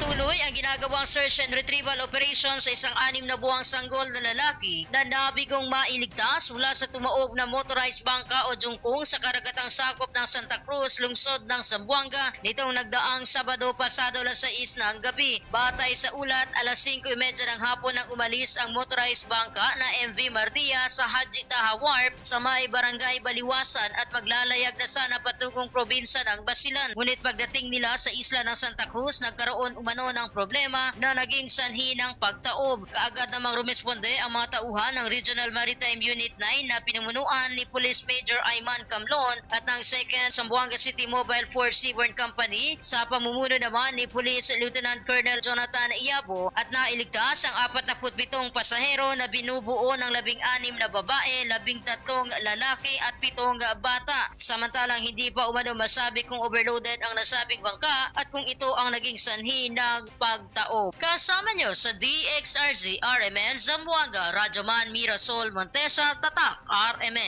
tu lugar. Ang ginagawang search and retrieval operation sa isang anim na buwang sanggol na lalaki na nabigong mailigtas mula sa tumaog na motorized bangka o jungkong sa karagatang sakop ng Santa Cruz, lungsod ng Zamboanga nitong nagdaang Sabado pasado alas 6 ng gabi. Batay sa ulat, alas 5.30 ng hapon nang umalis ang motorized bangka na MV Martia sa Haji Taha Wharf sa may barangay Baliwasan at maglalayag na sana patungong probinsya ng Basilan. Ngunit pagdating nila sa isla ng Santa Cruz, nagkaroon umano ng problema na naging sanhi ng pagtaob. Kaagad namang rumisponde ang mga tauhan ng Regional Maritime Unit 9 na pinumunuan ni Police Major Ayman Camlon at ng 2nd Zamboanga City Mobile Force Seaborne Company sa pamumuno naman ni Police Lieutenant Colonel Jonathan Iabo at nailigtas ang 47 pasahero na binubuo ng 16 na babae, 13 lalaki at 7 bata. Samantalang hindi pa umano masabi kung overloaded ang nasabing bangka at kung ito ang naging sanhi ng pagtaob. Kasama nyo sa DXRZ RMN Zamboanga, Radyoman Mirasol Montesa, Tatak RMN.